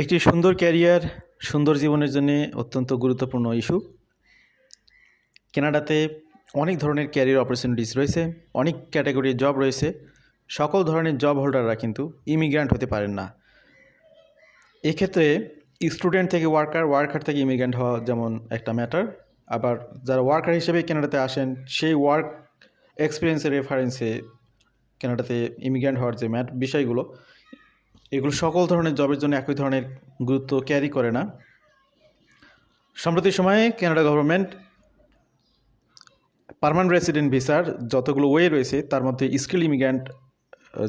একটি সুন্দর ক্যারিয়ার, সুন্দর জীবনের জন্য অত্যন্ত গুরুত্বপূর্ণ ইস্যু। কেনাডাতে অনেক ধরনের ক্যারিয়ার অপরচুনিটিস রয়েছে, অনেক ক্যাটাগরির জব রয়েছে। সকল ধরনের জব হোল্ডাররা কিন্তু ইমিগ্র্যান্ট হতে পারেন না। এক্ষেত্রে স্টুডেন্ট থেকে ওয়ার্কার ওয়ার্কার থেকে ইমিগ্র্যান্ট হওয়া যেমন একটা ম্যাটার। আবার যারা ওয়ার্কার হিসেবে কেনাডাতে আসেন, সেই ওয়ার্ক এক্সপিরিয়েন্সের রেফারেন্সে কানাডাতে ইমিগ্র্যান্ট হওয়ার যে ম্যাট বিষয়গুলো এগুলো সকল ধরনের জবের জন্য একই ধরনের গুরুত্ব ক্যারি করে না। সম্প্রতি সময়ে কানাডা গভর্নমেন্ট পার্মানেন্ট রেসিডেন্ট ভিসার যতগুলো ওয়ে রয়েছে, তার মধ্যে স্কিল ইমিগ্র্যান্ট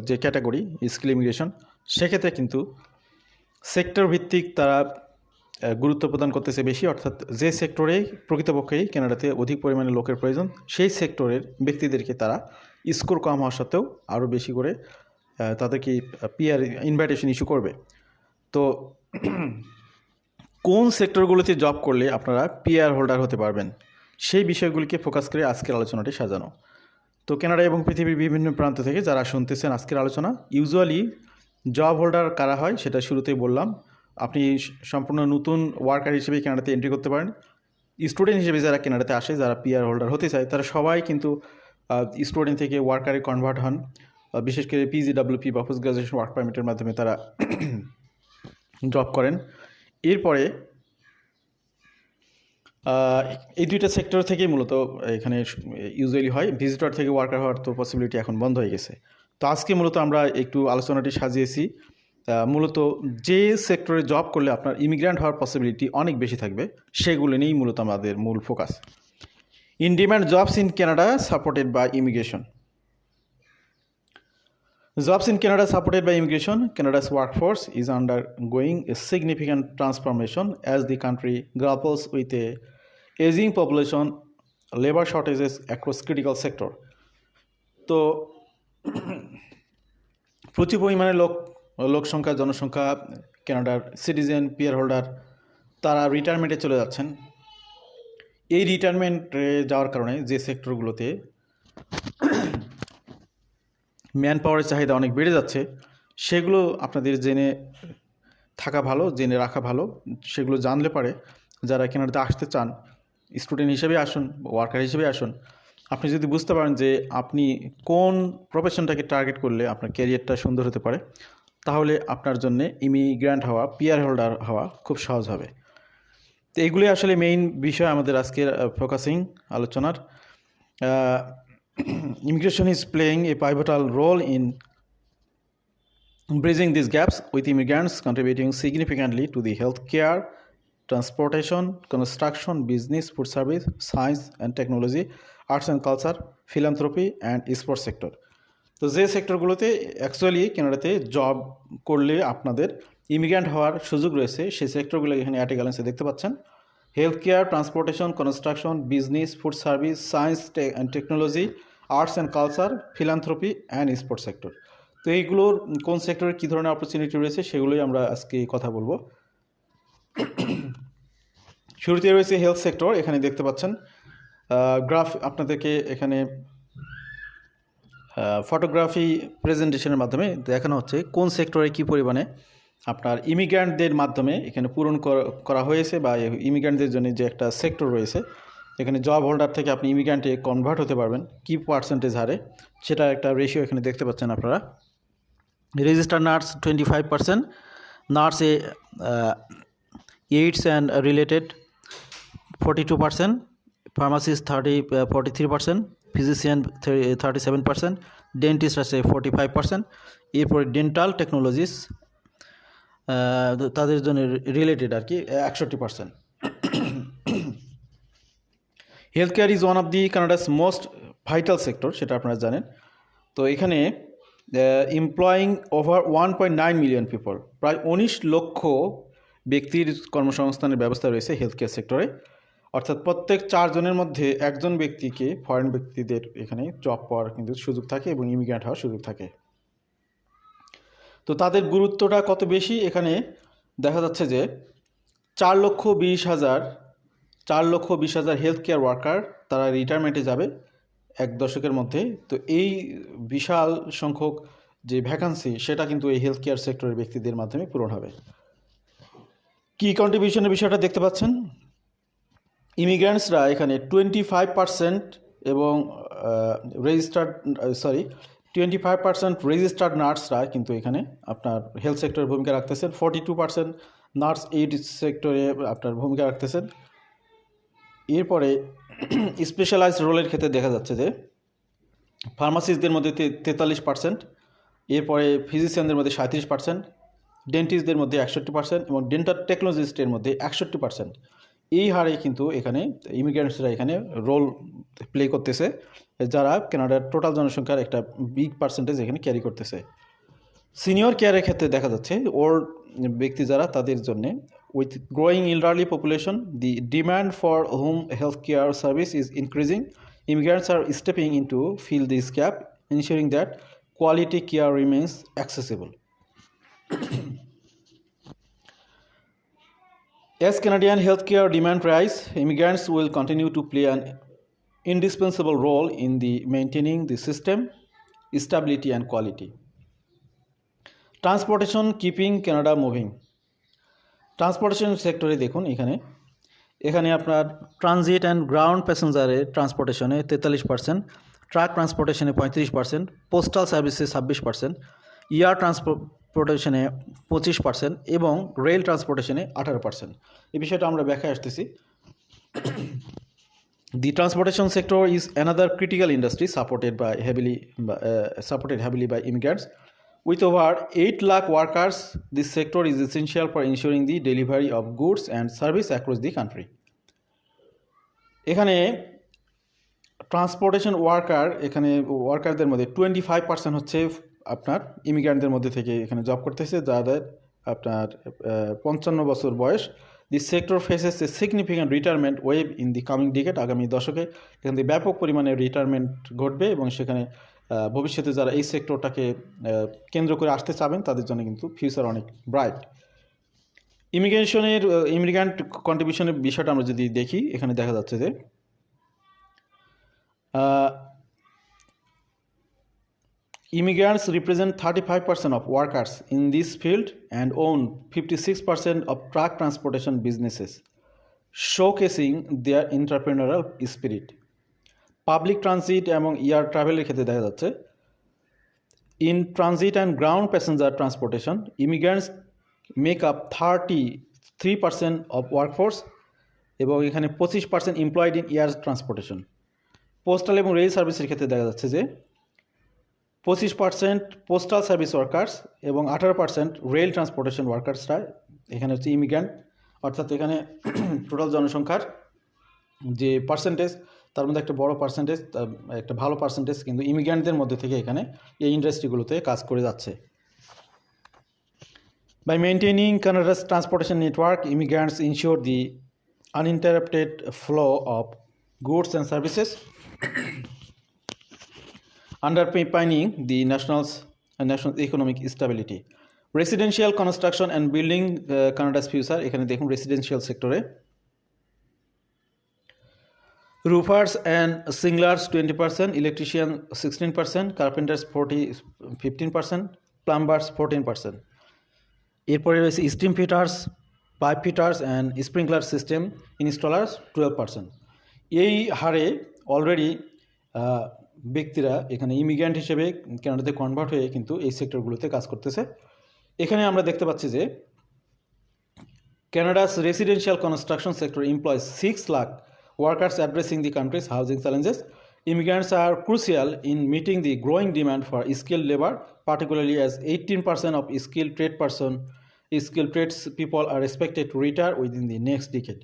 যে ক্যাটাগরি স্কিল ইমিগ্রেশন সেক্ষেত্রে কিন্তু সেক্টর ভিত্তিক তারা গুরুত্ব প্রদান করতেছে বেশি। অর্থাৎ যে সেক্টরে প্রকৃতপক্ষেই কানাডাতে অধিক পরিমাণে লোকের প্রয়োজন, সেই সেক্টরের ব্যক্তিদেরকে তারা স্কোর কম হওয়া সত্ত্বেও আরও বেশি করে আহ, তাদেরকে পিআর ইনভাইটেশন ইস্যু করবে। তো কোন সেক্টরগুলোতে জব করলে আপনারা পিআর হোল্ডার হতে পারবেন? সেই বিষয়গুলিকে ফোকাস করে আজকের আলোচনাটি সাজানো। তো কানাডা এবং পৃথিবীর বিভিন্ন প্রান্ত থেকে যারা শুনতেছেন আজকের আলোচনা ইউজুয়ালি জব হোল্ডার কারা হয় সেটা শুরুতেই বললাম। আপনি সম্পূর্ণ নতুন ওয়ার্কার হিসেবে কানাডাতে এন্ট্রি করতে পারেন। স্টুডেন্ট হিসেবে যারা কানাডাতে আসে যারা পিআর হোল্ডার হতে চায় তারা সবাই কিন্তু স্টুডেন্ট থেকে ওয়ার্কারে কনভার্ট হন। বিশেষ করে পিজিডাব্লিউপি বা পোস্ট গ্রাজুয়েশন ওয়ার্ক পারমিটের মাধ্যমে তারা জব করেন। এরপরে এই দুইটা সেক্টর থেকেই মূলত এখানে ইউজুয়ালি হয়। ভিজিটর থেকে ওয়ার্কার হওয়ার তো পসিবিলিটি এখন বন্ধ হয়ে গেছে। তো আজকে মূলত আমরা একটু আলোচনাটি সাজিয়েছি। মূলত যে সেক্টরে জব করলে আপনার ইমিগ্র্যান্ট হওয়ার পসিবিলিটি অনেক বেশি থাকবে, সেগুলো নিয়েই মূলত আমাদের মূল focus in demand jobs in Canada supported by immigration Jobs in Canada supported by immigration, Canada's workforce is undergoing a significant transformation as the country grapples with a aging population, labor shortages across critical sector. তো প্রচুর পরিমাণে লোক লোক সংখ্যা জনসংখ্যা কানাডার citizen PR holder তারা রিটায়ারমেন্টে চলে যাচ্ছেন এই রিটায়ারমেন্টে যাওয়ার কারণে যে সেক্টরগুলোতে ম্যান পাওয়ারের চাহিদা অনেক বেড়ে যাচ্ছে। সেগুলো আপনাদের জেনে থাকা ভালো, জেনে রাখা ভালো। সেগুলো জানলে পারে যারা কেনাডাতে আসতে চান স্টুডেন্ট হিসেবে আসুন ওয়ার্কার হিসেবে আসুন। আপনি যদি বুঝতে পারেন যে আপনি কোন প্রফেশনটাকে টার্গেট করলে আপনার ক্যারিয়ারটা সুন্দর হতে পারে, তাহলে আপনার জন্য ইমিগ্র্যান্ট হওয়া পিয়ার হোল্ডার হওয়া খুব সহজ হবে। তো এগুলি আসলে মেইন বিষয় আমাদের আজকের ফোকাসিং আলোচনার। Immigration is playing a pivotal role in bridging these gaps with immigrants contributing significantly to the healthcare, transportation, construction, business, food service, science and technology, arts and culture, philanthropy and sports sector. তো যে সেক্টরগুলোতে actually কানাডাতে job করলে আপনাদের immigrant হওয়ার সুযোগ রয়েছে সেই সেক্টরগুলো এখানে অ্যাটে গ্যালেন্সে দেখতে পাচ্ছেন health care transportation construction business food service science and technology arts and culture philanthropy and sports sector তো এইগুলোর কোন সেক্টরে কী ধরনের অপরচুনিটি রয়েছে সেগুলোই আমরা আজকে কথা বলব। শুরুতে রয়েছে হেলথ সেক্টর এখানে দেখতে পাচ্ছেন। গ্রাফ আপনাদেরকে এখানে ফটোগ্রাফি প্রেজেন্টেশনের মাধ্যমে দেখানো হচ্ছে কোন সেক্টরে কী পরিমাণে আপনার ইমিগ্র্যান্টদের মাধ্যমে এখানে পূরণ করা- হয়েছে বা ইমিগ্র্যান্টদের জন্য যে একটা সেক্টর রয়েছে, এখানে জব হোল্ডার থেকে আপনি ইমিগ্রান্টে কনভার্ট হতে পারবেন। কি পার্সেন্টেজ হারে? সেটা একটা রেশিও এখানে দেখতে পাচ্ছেন আপনারা। Register nurse twenty five percent nurse a aides and related forty two percent pharmacist thirty forty three percent physician thirty seven percent dentist আছে ফর্টি ফাইভ পার্সেন্ট এরপরে ডেন্টাল টেকনোলজিস তাদের জন্য রিলেটেড আর কি, একষট্টি percent health care is one of the Canada's most vital sector সেটা আপনারা জানেন। তো এখানে employing over one point nine million people প্রায় উনিশ লক্ষ ব্যক্তির কর্মসংস্থানের ব্যবস্থা রয়েছে হেলথ কেয়ার সেক্টরে অর্থাৎ প্রত্যেক চারজনের মধ্যে একজন ব্যক্তিকে ফরেন ব্যক্তিদের এখানে জব পাওয়ার কিন্তু সুযোগ থাকে এবং ইমিগ্রেন্ট হওয়ার সুযোগ থাকে। তো তাদের গুরুত্বটা কত বেশি? এখানে দেখা যাচ্ছে যে চার লক্ষ বিশ হাজার, চার লক্ষ বিশ হাজার হেলথ কেয়ার ওয়ার্কার তারা রিটায়ারমেন্টে যাবে এক দশকের মধ্যে। তো এই বিশাল সংখ্যক যে ভ্যাকান্সি সেটা কিন্তু এই হেলথ কেয়ার সেক্টরের ব্যক্তিদের মাধ্যমে পূরণ হবে। কি কন্ট্রিবিউশনের বিষয়টা দেখতে পাচ্ছেন? ইমিগ্রান্টসরা এখানে টোয়েন্টি ফাইভ পার্সেন্ট এবং registered sorry twenty five percent registered নার্সরা কিন্তু এখানে আপনার হেলথ সেক্টরে ভূমিকা রাখতেছেন। Forty two percent nurse aide সেক্টরে আপনার ভূমিকা রাখতেছেন। এরপরে স্পেশালাইজড রোলের ক্ষেত্রে দেখা যাচ্ছে যে ফার্মাসিস্টদের মধ্যে তেতাল্লিশ পার্সেন্ট এরপরে ফিজিশিয়ানদের মধ্যে সাঁত্রিশ পার্সেন্ট ডেন্টিস্টদের মধ্যে একষট্টি পার্সেন্ট এবং ডেন্টাল টেকনোলজিস্টের মধ্যে একষট্টি পার্সেন্ট এই হারে কিন্তু এখানে ইমিগ্রেন্টসরা এখানে রোল প্লে করতেছে। যারা কানাডার টোটাল জনসংখ্যার একটা বিগ পার্সেন্টেজ এখানে ক্যারি করতেছে। সিনিয়র কেয়ারের ক্ষেত্রে দেখা যাচ্ছে ওর ব্যক্তি যারা তাদের জন্যে with growing elderly population the demand for home health care service is increasing immigrants are stepping in to fill this gap ensuring that quality care remains accessible As Canadian healthcare demand rise, immigrants will continue to play an indispensable role in the maintaining the system, stability and quality. Transportation keeping Canada moving transportation সেক্টরে দেখুন এখানে। এখানে আপনার transit and ground প্যাসেঞ্জারের ট্রান্সপোর্টেশনে তেতাল্লিশ percent truck ট্রান্সপোর্টেশনে পঁয়ত্রিশ percent postal সার্ভিসে ছাব্বিশ পার্সেন্ট ইয়ার ট্রান্সপোর্টেশনে পঁচিশ পার্সেন্ট এবং রেল ট্রান্সপোর্টেশনে আঠারো পার্সেন্ট এই বিষয়টা আমরা ব্যাখ্যায় আসতেছি। The transportation sector is another critical industry supported by heavily uh, supported heavily by immigrants. With over 8 lakh workers, this sector is essential for ensuring the delivery of goods and service across the country. এখানে transportation worker এখানে ওয়ার্কারদের মধ্যে twenty five percent হচ্ছে আপনার ইমিগ্রান্টদের মধ্যে থেকে এখানে job করতেছে যাদের আপনার পঞ্চান্ন বছর বয়স the sector faces a significant retirement wave in the coming decade আগামী দশকে। এখান থেকে ব্যাপক পরিমাণে রিটায়ারমেন্ট ঘটবে এবং সেখানে ভবিষ্যতে যারা এই সেক্টরটাকে কেন্দ্র করে আসতে চাবেন, তাদের জন্য কিন্তু ফিউচার অনেক ব্রাইট ইমিগ্রেশনের ইমিগ্রান্ট কন্ট্রিবিউশনের বিষয়টা আমরা যদি দেখি, এখানে দেখা যাচ্ছে যে Immigrants represent 35% of workers in this field and own 56% of truck transportation businesses, showcasing their entrepreneurial spirit. Public transit এবং এয়ার ট্রাভেলের ক্ষেত্রে দেখা যাচ্ছে in transit and ground passenger transportation immigrants make up thirty three percent of workforce এবং এখানে পঁচিশ percent employed in air transportation postal এবং rail সার্ভিসের ক্ষেত্রে দেখা যাচ্ছে যে পঁচিশ পার্সেন্ট পোস্টাল সার্ভিস ওয়ার্কার্স এবং আঠারো পার্সেন্ট রেল ট্রান্সপোর্টেশন ওয়ার্কার্সরা এখানে হচ্ছে ইমিগ্রান্ট অর্থাৎ এখানে টোটাল জনসংখ্যার যে পার্সেন্টেজ তার মধ্যে একটা বড় পার্সেন্টেজ একটা ভালো পার্সেন্টেজ কিন্তু ইমিগ্রান্টদের মধ্যে থেকে এখানে এই ইন্ডাস্ট্রিগুলোতে কাজ করে যাচ্ছে। By maintaining Canada's transportation network, immigrants ensure the uninterrupted flow of goods and services, underpinning the national's uh, national economic stability. Residential construction and building uh, Canada's future এখানে দেখুন রেসিডেন্সিয়াল সেক্টরে roofers and singlers 20% electrician 16% carpenters 40 15% plumbers 14% এরপরে রয়েছে steam fitters pipe fitters and sprinkler system installers twelve percent এই হারে already ব্যক্তিরা এখানে immigrant হিসেবে ক্যানাডাতে কনভার্ট হয়ে কিন্তু এই সেক্টরগুলোতে কাজ করতেছে। এখানে আমরা দেখতে পাচ্ছি যে Canada's residential construction sector employ six lakh workers addressing the country's housing challenges immigrants are crucial in meeting the growing demand for skill labour particularly as eighteen percent of skill trade person skill trades people are respected to retire within the next decade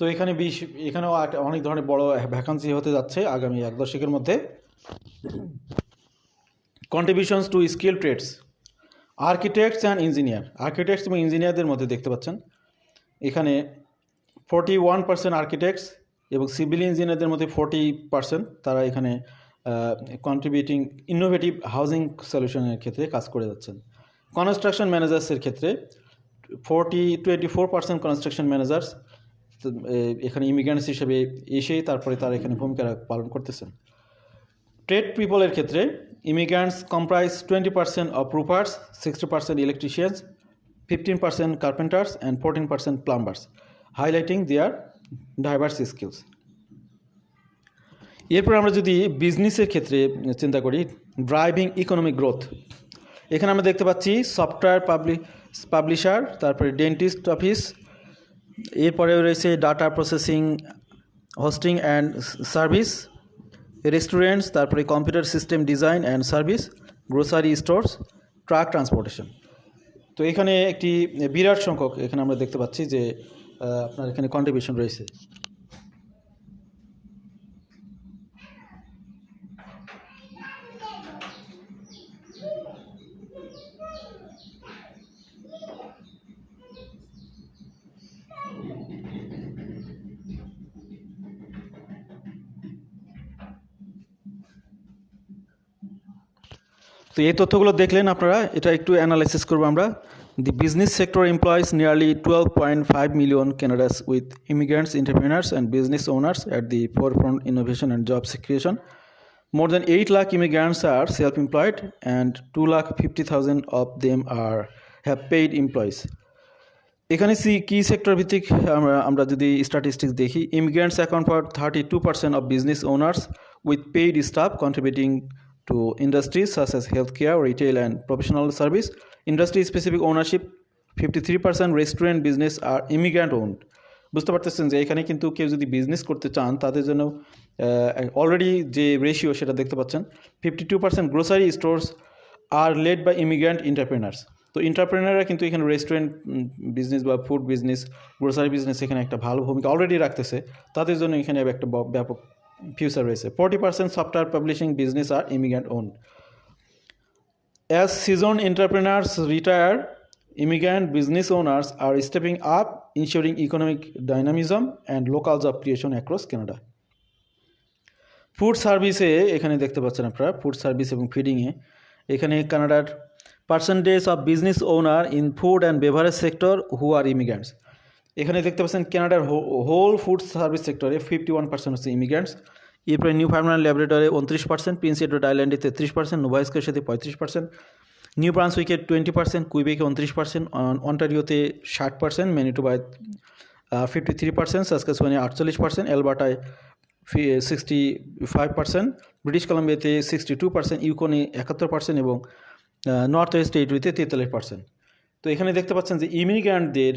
তো এখানে বিশ, এখানেও অনেক ধরনের বড় vacancy হতে যাচ্ছে আগামী এক দশকের মধ্যে। Contributions to skill trades architects and engineer architects এবং ইঞ্জিনিয়ারদের মধ্যে দেখতে পাচ্ছেন। এখানে ফোর্টি ওয়ান পার্সেন্ট আর্কিটেক্টস এবং সিভিল ইঞ্জিনিয়ারদের মধ্যে ফোর্টি পার্সেন্ট তারা এখানে কন্ট্রিবিউটিং ইনোভেটিভ হাউজিং সলিউশনের ক্ষেত্রে কাজ করে যাচ্ছেন। কনস্ট্রাকশন ম্যানেজার্সের ক্ষেত্রে forty twenty four percent construction managers এখানে ইমিগ্রেন্টস হিসেবে এসে তারপরে তারা এখানে ভূমিকা পালন করতেছেন। ট্রেড পিপলের ক্ষেত্রে immigrants comprise twenty percent of roofers sixty percent electricians fifteen percent carpenters and fourteen percent plumbers highlighting their diverse skills এরপর আমরা যদি বিজনেসের ক্ষেত্রে চিন্তা করি ড্রাইভিং ইকোনমিক গ্রোথ এখানে আমরা দেখতে পাচ্ছি সফটওয়্যার পাবলি পাবলিশার তারপরে ডেন্টিস্ট অফিস এরপরে রয়েছে data processing, hosting and service, restaurants, তারপরে computer system design and service, grocery stores, truck transportation. তো এখানে একটি বিরাট সংখ্যক এখানে আমরা দেখতে পাচ্ছি যে আপনার এখানে কন্ট্রিবিউশন রয়েছে। তো এই তথ্যগুলো দেখলেন আপনারা এটা একটু অ্যানালাইসিস করব আমরা the business sector employees nearly twelve point five million Canada's with immigrants entrepreneurs and business owners at the forefront innovation and job creation. More than 8 lakh immigrants are self-employed and 2 lakh 50,000 of them are have paid employees. এখানে সি কি sector ভিত্তিক আমরা আমরা যদি statistics দেখি immigrants account for thirty two percent of business owners with paid staff contributing industries such as health care retail and professional service industry specific ownership fifty three percent restaurant business are immigrant বুঝতে পারতেছেন যে এখানে কিন্তু কেউ যদি business করতে চান, তাদের জন্য অলরেডি যে রেশিও সেটা দেখতে পাচ্ছেন fifty two percent grocery stores are led by immigrant entrepreneurs তো এন্টারপ্রেনাররা কিন্তু এখানে রেস্টুরেন্ট বিজনেস বা ফুড বিজনেস গ্রোসারি বিজনেস এখানে একটা ভালো ভূমিকা অলরেডি রাখতেছে। তাদের জন্য এখানে একটা ব্যাপক ফিউচার রয়েছে। Forty percent software publishing business are immigrant owned as seasoned entrepreneurs retire immigrant business owners are stepping up ensuring economic dynamism and local job creation across Canada food সার্ভিসে এখানে দেখতে পাচ্ছেন আপনারা ফুড সার্ভিস এবং ফিডিংয়ে এখানে কানাডার percentage of business owner in food and beverage sector who are immigrants এখানে দেখতে পাচ্ছেন কানাডার হোল ফুড সার্ভিস সেক্টরে ফিফটি ওয়ান পার্সেন্ট হচ্ছে ইমিগ্রেন্টস এরপরে নিউ ফার্মল্যান্ড ল্যাবরেটরে উনত্রিশ পার্সেন্ট প্রিন্স এডওয়ার্ড আইল্যান্ডে তেত্রিশ পার্সেন্ট নোভাইস্কের সাথে পঁয়ত্রিশ পার্সেন্ট নিউ ব্রান্সউইকে টোয়েন্টি পার্সেন্ট কুইবেকে উনত্রিশ পার্সেন্ট অন্টারিওতে ষাট পার্সেন্ট ম্যানিটোবায় ফিফটি থ্রি পার্সেন্ট সাসকাসওয়ানে আটচল্লিশ পার্সেন্ট এলবার্টায় সিক্সটি ফাইভ পার্সেন্ট ব্রিটিশ কলাম্বিয়াতে সিক্সটি টু পার্সেন্ট ইউকোনে একাত্তর পার্সেন্ট এবং নর্থ ওয়েস্ট টেরিটরিতে তেতাল্লিশ পার্সেন্ট তো এখানে দেখতে পাচ্ছেন যে ইমিগ্রান্টদের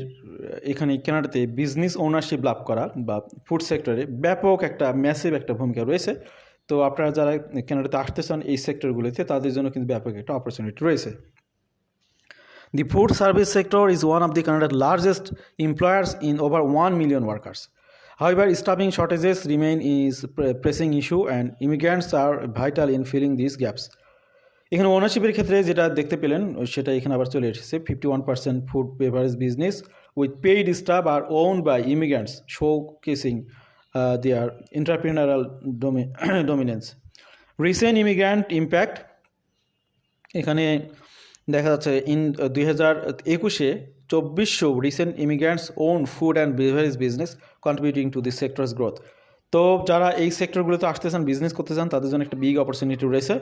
এখানে কেনাটাতে বিজনেস ওনারশিপ লাভ করা বা ফুড সেক্টরে ব্যাপক একটা ম্যাসিভ একটা ভূমিকা রয়েছে। তো আপনারা যারা কেনাটাতে চান এই সেক্টরগুলিতে তাদের জন্য কিন্তু ব্যাপক একটা অপরচুনিটি রয়েছে। The food service sector is one of the কানাডার largest employers in over one million workers however staffing shortages remain is pressing issue and immigrants are vital in filling this gaps এখানে ওনারশিপের ক্ষেত্রে যেটা দেখতে পেলেন, সেটা এখানে আবার চলে এসেছে। Fifty one percent food beverage business with paid staff are owned by immigrants showcasing their entrepreneurial dominance recent immigrant impact এখানে দেখা যাচ্ছে ইন দুই হাজার একুশে চব্বিশশো recent immigrants own food and beverage business contributing to this sectors growth তো যারা এই সেক্টরগুলোতে আসতে চান বিজনেস করতে চান, তাদের জন্য একটা বিগ অপরচুনিটি রয়েছে।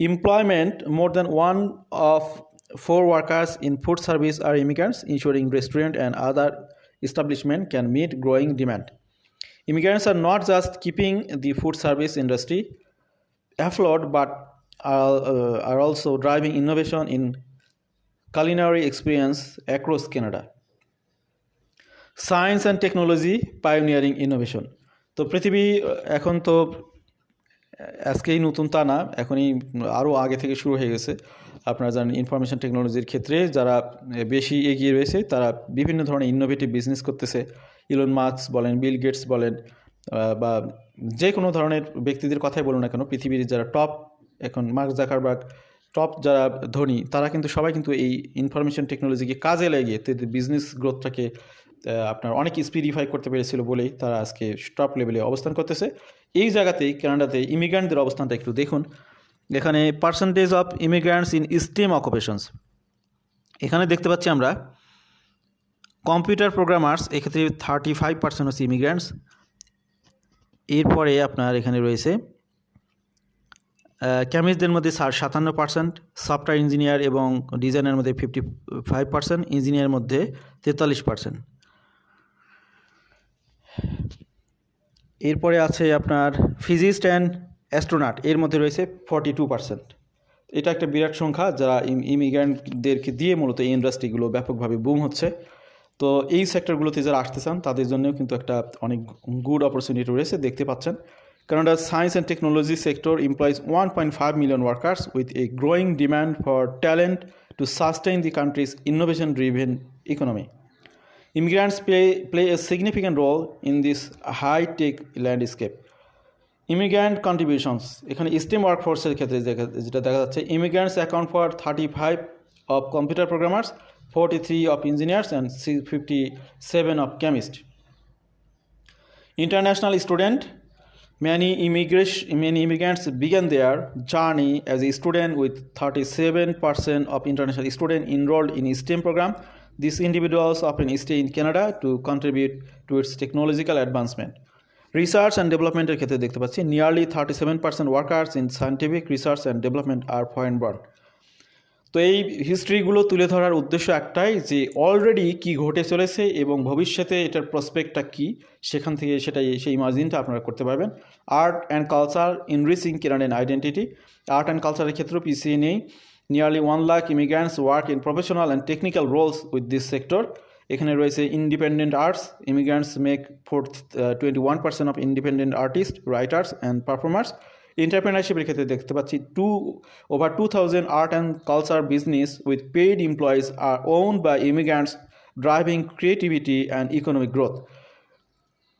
Employment more than one of four workers in food service are immigrants ensuring restaurant and other establishment can meet growing demand immigrants are not just keeping the food service industry afloat but are, uh, are also driving innovation in culinary experience across canada science and technology pioneering innovation তো পৃথিবী এখন তো আজকেই নতুন তা না, এখনই আরও আগে থেকে শুরু হয়ে গেছে। আপনারা জানেন ইনফরমেশন টেকনোলজির ক্ষেত্রে যারা বেশি এগিয়ে রয়েছে, তারা বিভিন্ন ধরনের ইনোভেটিভ বিজনেস করতেছে। ইলন মার্কস বলেন বিল গেটস বলেন বা যে কোনো ধরনের ব্যক্তিদের কথাই বলুন না কেন, পৃথিবীর যারা টপ এখন মার্ক জাকারবার্গ টপ যারা ধনী, তারা কিন্তু সবাই কিন্তু এই ইনফরমেশন টেকনোলজিকে কাজে লাগিয়ে তাদের বিজনেস গ্রোথটাকে আপনার অনেক স্পিডিফাই করতে পেরেছিল বলেই তারা আজকে টপ লেভেলে অবস্থান করতেছে। এই জায়গাতেই কানাডাতে ইমিগ্রান্টদের অবস্থানটা একটু দেখুন। এখানে percentage of immigrants in STEM occupations এখানে দেখতে পাচ্ছি আমরা কম্পিউটার প্রোগ্রামার্স এক্ষেত্রে থার্টি ফাইভ পার্সেন্ট হচ্ছে ইমিগ্রান্টস এরপরে আপনার এখানে রয়েছে কেমিস্টদের মধ্যে সাতান্ন পার্সেন্ট সফটওয়্যার ইঞ্জিনিয়ার এবং ডিজাইনের মধ্যে ফিফটি ফাইভ পার্সেন্ট ইঞ্জিনিয়ারের মধ্যে তেতাল্লিশ পার্সেন্ট এরপরে আছে আপনার ফিজিস্ট অ্যান্ড অ্যাস্ট্রোনাট, এর মধ্যে রয়েছে ফর্টি টু পার্সেন্ট এটা একটা বিরাট সংখ্যা যারা ইমিগ্রেন্টদেরকে দিয়ে মূলত এই ইন্ডাস্ট্রিগুলো ব্যাপকভাবে বুম হচ্ছে। তো এই সেক্টরগুলোতে যারা আসতে চান, তাদের জন্যও কিন্তু একটা অনেক গুড অপরচুনিটি রয়েছে, দেখতে পাচ্ছেন। কানাডার science and technology sector technology sector employs 1.5 million workers with a growing demand for talent to sustain the country's innovation driven economy. Immigrants play play a significant role in this high tech landscape. Immigrant contributions এখানে STEM work ফোর্সের ক্ষেত্রে দেখা, যেটা দেখা যাচ্ছে immigrants account for thirty five of computer programmers forty three of engineers and fifty seven of chemist international student many ইমিগ্রেশ many immigrants begin their journey as a student with thirty seven percent of international student enrolled in STEM program These individuals often stay in Canada to contribute to its technological advancement. Research and ডেভেলপমেন্টের ক্ষেত্রে দেখতে পাচ্ছি nearly thirty seven percent workers in scientific research and development are foreign born তো এই হিস্ট্রিগুলো তুলে ধরার উদ্দেশ্য একটাই যে অলরেডি কি ঘটে চলেছে এবং ভবিষ্যতে এটার প্রসপেক্টটা কি, সেখান থেকে সেটাই, সেই মার্জিনটা আপনারা করতে পারবেন। Art and culture enriching Canadian identity art and কালচারের ক্ষেত্রেও পিছিয়ে নেই। Nearly one lakh immigrants work in professional and technical roles with this sector এখানে রয়েছে independent arts immigrants make four twenty one percent of independent artist writers and performers এন্টারপ্রেনারশিপের ক্ষেত্রে দেখতে পাচ্ছি to over two thousand art and culture business with paid employees are owned by immigrants driving creativity and economic growth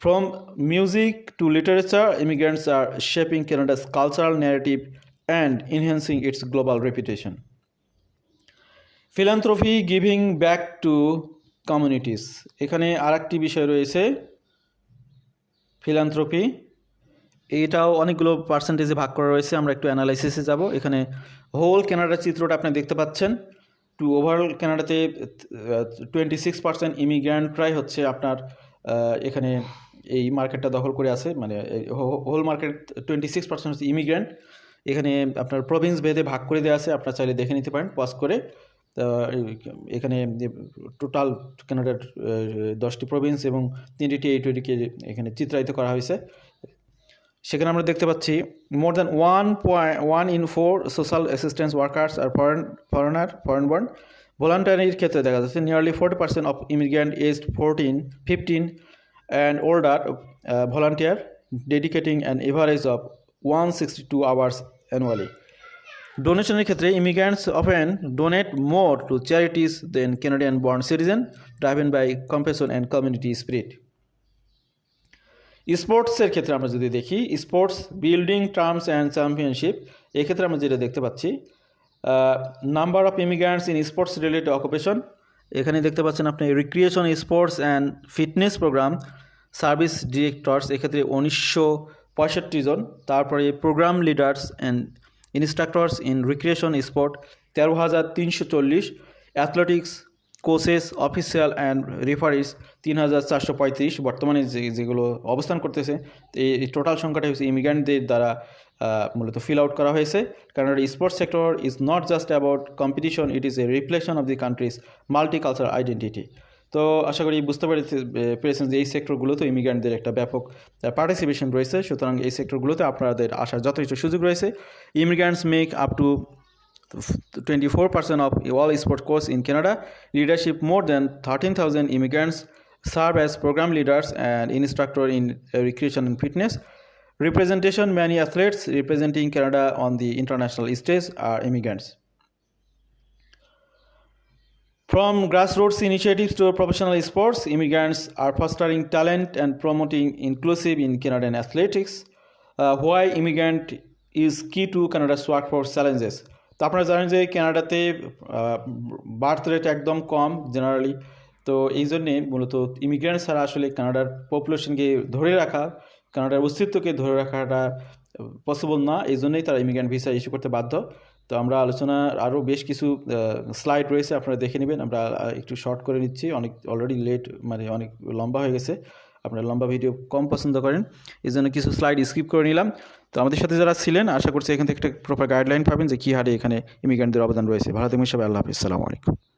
From music to literature, immigrants are shaping Canada's cultural narrative and enhancing its global reputation. Philanthropy giving back to communities. এখানে আরেকটি বিষয় রয়েছে philanthropy এটাও অনেকগুলো পার্সেন্টেজে ভাগ করা রয়েছে, আমরা একটু অ্যানালাইসিসে যাব। এখানে হোল কেনাডার চিত্রটা আপনি দেখতে পাচ্ছেন। টু ওভারঅল কেনাডাতে টোয়েন্টি সিক্স পার্সেন্ট ইমিগ্র্যান্টরাই হচ্ছে আপনার এখানে এই মার্কেটটা দখল করে আছে। মানে whole market twenty six percent হচ্ছে ইমিগ্র্যান্ট এখানে আপনার প্রভিন্স ভেদে ভাগ করে দেওয়া আছে আপনার চাইলে দেখে নিতে পারেন পজ করে। তা, এখানে টোটাল কানাডার দশটি প্রভিন্স এবং তিনটি টেরিটরিকে এখানে চিত্রায়িত করা হয়েছে। সেখানে আমরা দেখতে পাচ্ছি more than one point one in four social assistance workers are foreign foreigner foreign born ভলান্টারির ক্ষেত্রে দেখা যাচ্ছে nearly forty percent of immigrant aged fourteen fifteen and older volunteer dedicating an average of one sixty two hours annually ডোনেশনের ক্ষেত্রে immigrants often donate more to charities than Canadian born citizen driven by compassion and community spirit স্পোর্টসের ক্ষেত্রে আমরা যদি দেখি sports building terms and championship এক্ষেত্রে আমরা যেটা দেখতে পাচ্ছি number of immigrants in sports related occupation এখানে দেখতে পাচ্ছেন আপনি recreation sports and fitness program service directors এক্ষেত্রে উনিশশো পঁয়ষট্টি জন, তারপরে program leaders and instructors in recreation sport তেরো হাজার তিনশো চল্লিশ athletics coaches official and referees তিন হাজার চারশো পঁয়ত্রিশ, বর্তমানে যে, যেগুলো অবস্থান করতেছে এই টোটাল সংখ্যাটা হচ্ছে ইমিগ্রান্টদের দ্বারা মূলত ফিল আউট করা হয়েছে। কারণ sports sector is not just about competition it is a reflection of the country's multicultural identity তো আশা করি বুঝতে পারি পেরেছেন যে এই সেক্টরগুলোতে ইমিগ্রান্টদের একটা ব্যাপক পার্টিসিপেশন রয়েছে। সুতরাং এই সেক্টরগুলোতে আপনাদের আসার যথেষ্ট সুযোগ রয়েছে। Immigrants make up to twenty four percent of all sport coaches in Canada leadership more than thirteen thousand immigrants serve as program leaders and instructor in recreation in fitness representation many athletes representing Canada on the international stage are immigrants From grassroots initiatives to professional sports, immigrants are fostering talent and promoting inclusive in Canadian athletics. Uh, why immigrant is key to Canada's workforce challenges. তো আপনারা জানেন যে কানাডাতে birth rate একদম কম generally তো এই জন্যে মূলত ইমিগ্রেন্ট ছাড়া আসলে কানাডার পপুলেশনকে ধরে রাখা কানাডার অস্তিত্বকে ধরে রাখাটা পসিবল না এই জন্যই তারা ইমিগ্রেন্ট ভিসা ইস্যু করতে বাধ্য তো আমরা আলোচনার আরও বেশ কিছু স্লাইড রয়েছে, আপনারা দেখে নেবেন। আমরা একটু শর্ট করে নিচ্ছি। অনেক অলরেডি লেট মানে অনেক লম্বা হয়ে গেছে। আপনারা লম্বা ভিডিও কম পছন্দ করেন। এই জন্য কিছু স্লাইড স্কিপ করে নিলাম। তো আমাদের সাথে যারা ছিলেন, আশা করছি এখান থেকে একটা প্রপার গাইডলাইন পাবেন যে কী হারে এখানে ইমিগ্রেন্টদের অবদান রয়েছে। ভালো থাকবেন সবাই, আল্লাহ হাফিজ। আলাইকুম।